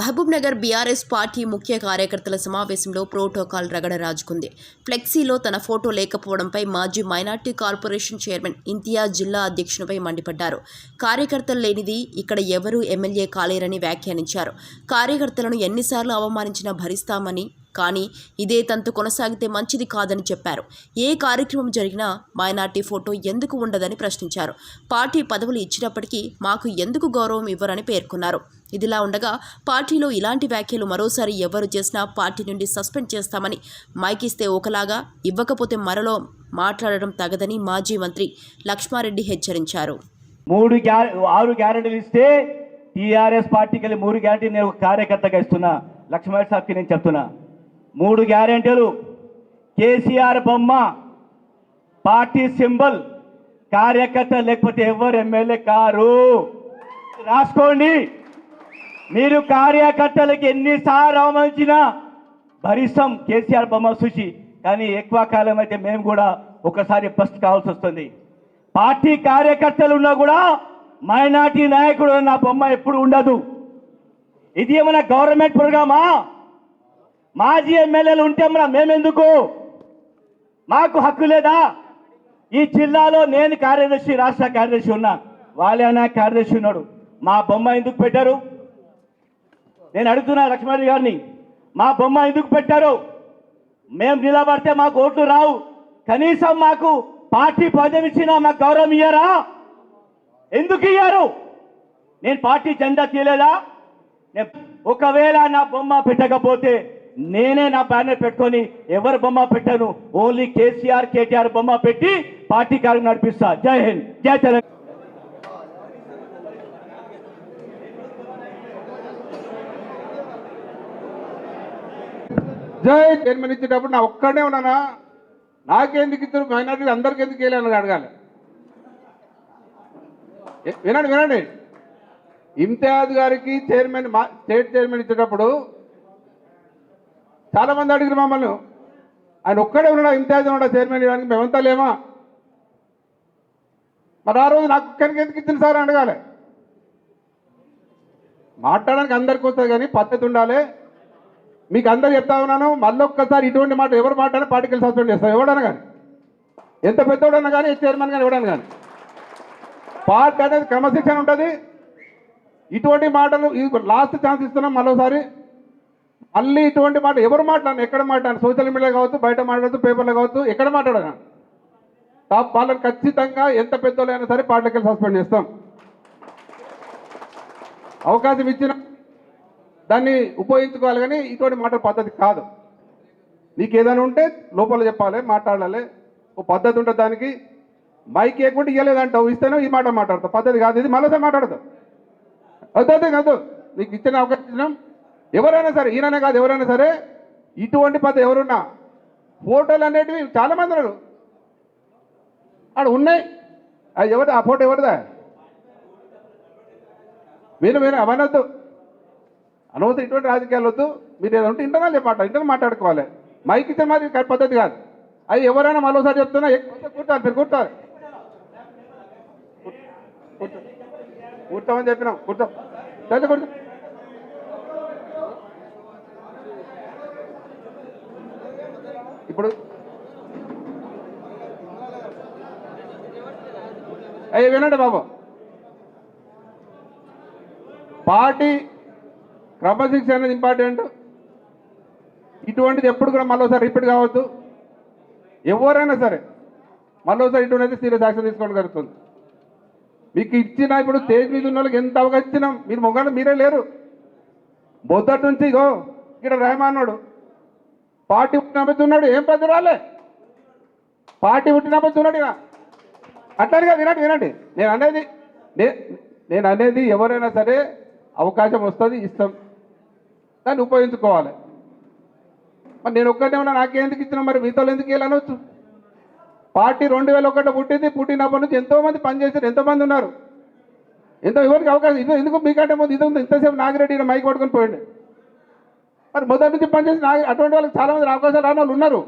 Mahabub Nagar BRS party ముఖ్య కార్యకర్తల సమావేశంలో ప్రోటోకాల్ రగడ రాజుకుంది. ఫ్లెక్సీలో తన ఫోటో లేకపోవడంపై మాజీ మైనార్టీ కార్పొరేషన్ చైర్మన్ ఇంతియాజ్ జిల్లా అధ్యక్షునిపై మండిపడ్డారు. కార్యకర్తలు లేనిది ఇక్కడ ఎవరూ ఎమ్మెల్యే కాలేరని వ్యాఖ్యానించారు. కార్యకర్తలను ఎన్నిసార్లు అవమానించినా భరిస్తామని కానీ ఇదే తంతు కొనసాగితే మంచిది కాదని చెప్పారు. ఏ కార్యక్రమం జరిగినా మైనార్టీ ఫోటో ఎందుకు ఉండదని ప్రశ్నించారు. పార్టీ పదవులు ఇచ్చినప్పటికీ మాకు ఎందుకు గౌరవం ఇవ్వరని పేర్కొన్నారు. ఇదిలా ఉండగా పార్టీలో ఇలాంటి వ్యాఖ్యలు మరోసారి ఎవరు చేసినా పార్టీ నుండి సస్పెండ్ చేస్తామని మైకిస్తే ఒకలాగా ఇవ్వకపోతే మరలో మాట్లాడడం తగదని మాజీ మంత్రి లక్ష్మారెడ్డి హెచ్చరించారు. మూడు ఆరు గ్యారెంటీలు ఇస్తే టీఆర్ఎస్ పార్టీకి వెళ్ళి మూడు గ్యారెంటీ నేను కార్యకర్తగా ఇస్తున్నా. లక్ష్మణ్ సాబ్కి నేను చెప్తున్నా. మూడు గ్యారెంటీలు. కేసీఆర్ బొమ్మ పార్టీ సింబల్ కార్యకర్త లేకపోతే ఎవరు ఎమ్మెల్యే కారు? రాసుకోండి. మీరు కార్యకర్తలకు ఎన్నిసార్లు అవమానించినా భరిస్తాం కేసీఆర్ బొమ్మ చూసి. కానీ ఎక్కువ కాలం అయితే మేము కూడా ఒకసారి ఫస్ట్ కావాల్సి వస్తుంది. పార్టీ కార్యకర్తలు ఉన్నా కూడా మైనార్టీ నాయకుడు నా బొమ్మ ఎప్పుడు ఉండదు. ఇది ఏమైనా గవర్నమెంట్ ప్రోగ్రామా? మాజీ ఎమ్మెల్యేలు ఉంటే మేమెందుకు? మాకు హక్కు లేదా? ఈ జిల్లాలో నేను కార్యదర్శి రాష్ట్ర కార్యదర్శి ఉన్నా. వాళ్ళైనా కార్యదర్శి ఉన్నాడు. మా బొమ్మ ఎందుకు పెట్టారు? నేను అడుగుతున్నా లక్ష్మణ్ గారిని. మా బొమ్మ ఎందుకు పెట్టారు? మేము నిలబడితే మాకు ఓట్లు రావు. కనీసం మాకు పార్టీ పదవి ఇచ్చినా మాకు గౌరవం ఇయ్యారా? ఎందుకు ఇయ్యారు? నేను పార్టీ జెండా తీయలేదా? ఒకవేళ నా బొమ్మ పెట్టకపోతే నేనే నా బ్యానర్ పెట్టుకొని ఎవరు బొమ్మ పెట్టాను? ఓన్లీ కేసీఆర్ కేటీఆర్ బొమ్మ పెట్టి పార్టీ కార్యం నడిపిస్తా. జై హింద్. జై తెలంగాణ. జై చైర్మన్ ఇచ్చేటప్పుడు నా ఒక్కడే ఉన్నానా? నాకెందుకు ఇద్దరు మైనార్టీ అందరికి ఎందుకు వెళ్ళాను అడగాలి. వినండి వినండి. ఇమ్తియాజ్ గారికి చైర్మన్ మా స్టేట్ చైర్మన్ ఇచ్చేటప్పుడు చాలామంది అడిగిన మమ్మల్ని. ఆయన ఒక్కడే ఉన్నాడా? ఇమ్తియాజ్ ఉన్నాడా? చైర్మన్ ఇవ్వడానికి మేమంతా లేమా? మరి ఆ రోజు నాకు ఒక్కరికి ఎందుకు ఇచ్చిన సార్ అడగాలి. మాట్లాడడానికి అందరికి వస్తుంది కానీ పద్ధతి ఉండాలి. మీకు అందరు చెప్తా ఉన్నాను మళ్ళీ ఒక్కసారి ఇటువంటి మాట ఎవరు మాట్లాడినా పార్టీకి సస్పెండ్ చేస్తారు ఎవడన్నా కానీ. ఎంత పెద్దోడన్నా కానీ చైర్మన్ కానీ ఎవడన్నా కానీ. పార్టీ అనేది క్రమశిక్షణ ఉంటుంది. ఇటువంటి మాటలు ఇది లాస్ట్ ఛాన్స్ ఇస్తున్నాం మరోసారి మళ్ళీ ఇటువంటి మాట ఎవరు మాట్లాడిన? ఎక్కడ మాట్లాడిన? సోషల్ మీడియా కావచ్చు బయట మాట్లాడదు పేపర్లో కావచ్చు ఎక్కడ మాట్లాడనా? టాప్ వాళ్ళని ఖచ్చితంగా ఎంత పెద్దోళ్ళైనా సరే పార్టీకి సస్పెండ్ చేస్తాం. అవకాశం ఇచ్చిన దాన్ని ఉపయోగించుకోవాలి కానీ ఇటువంటి మాట పద్ధతి కాదు. నీకు ఏదైనా ఉంటే లోపల చెప్పాలి మాట్లాడాలి. ఓ పద్ధతి ఉంటుంది దానికి మైక్ ఇవ్వకుండా ఇవ్వలేదంటావు ఇస్తేనే ఈ మాట మాట్లాడతావు. పద్ధతి కాదు ఇది మళ్ళీ మాట్లాడతావు అదే కాదు? నీకు ఇచ్చిన అవకాశం ఇచ్చినాం. ఎవరైనా సరే ఈయననే కాదు ఎవరైనా సరే ఇటువంటి పద్ధతి ఎవరున్నా ఫోటోలు అనేటివి చాలామంది ఉన్నారు. అక్కడ ఉన్నాయి. అది ఎవరి ఆ ఫోటో ఎవరిదా? విను విను అవనొద్దు అనవద్దు ఇటువంటి రాజకీయాలు వద్దు. మీరు ఏదో ఉంటే ఇంటర్నల్ మాట ఇంటర్నల్ మాట్లాడుకోవాలి. మైక్ ఇచ్చే మరి పద్ధతి కాదు. అది ఎవరైనా మరోసారి చెప్తున్నా ఎక్కువ కూర్చోాలి మీరు కూర్చోాలి కూర్చో కూర్చోమని చెప్పినాం కూర్చో. చల్ల కూర్చో ఇప్పుడు అయ్యి వినండి బాబు. పార్టీ క్రమశిక్షణ అనేది ఇంపార్టెంట్ ఇటువంటిది ఎప్పుడు కూడా మళ్ళీ రిపీట్ కావద్దు. ఎవరైనా సరే మళ్ళీ ఇటువంటి సీరియస్ యాక్షన్ తీసుకోవడం జరుగుతుంది. మీకు ఇచ్చిన ఇప్పుడు స్టేజ్ మీద ఉన్న వాళ్ళకి ఎంత అవకాశం ఇచ్చినాం మీరు మొగాళ్ళు మీరే లేరు. మొదటి నుంచి ఇగో ఇక్కడ రెహమానుడు పార్టీ పుట్టినప్పుడు ఉన్నాడు. ఏం పెద్ద రాలే? పార్టీ పుట్టినప్పుడు ఉన్నాడు ఇక. అట్లానే వినండి వినండి. నేను అనేది నేను అనేది ఎవరైనా సరే అవకాశం వస్తుంది ఇస్తాం. దాన్ని ఉపయోగించుకోవాలి. మరి నేను ఒక్కటే ఉన్నా నాకెందుకు ఇచ్చినా మరి? మీతో ఎందుకు వెళ్ళనొచ్చు పార్టీ రెండు వేల ఒకటి పుట్టింది పుట్టినప్పటి నుంచి ఎంతోమంది పనిచేశారు ఎంతోమంది ఉన్నారు. ఎంతో ఎవరికి అవకాశం ఎందుకు మీకంటే ముందు ఇది ఉంది? ఇంతసేపు నాగిరెడ్డి మైక్ పట్టుకొని పోయింది మరి మొదటి నుంచి పనిచేసి నాగి అటువంటి వాళ్ళకి చాలా మంది అవకాశాలు రాని వాళ్ళు ఉన్నారు.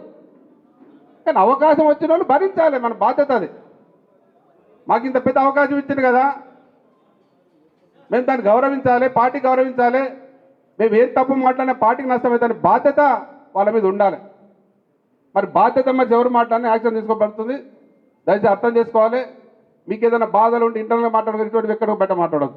కానీ అవకాశం వచ్చిన వాళ్ళు భరించాలి మన బాధ్యత అది. మాకు ఇంత పెద్ద అవకాశం ఇచ్చింది కదా. మేము దాన్ని గౌరవించాలి పార్టీ గౌరవించాలి. మేము ఏం తప్పు మాట్లాడినా పార్టీకి నష్టమవుతుంది బాధ్యత వాళ్ళ మీద ఉండాలి. మరి బాధ్యత మరి ఎవరు మాట్లాడినా యాక్షన్ తీసుకోబడుతుంది దయచేసి అర్థం చేసుకోవాలి. మీకు ఏదైనా బాధలు ఉంటే ఇంటర్నల్ మాట్లాడుకుని ఇటువంటి ఎక్కడ బయట మాట్లాడదు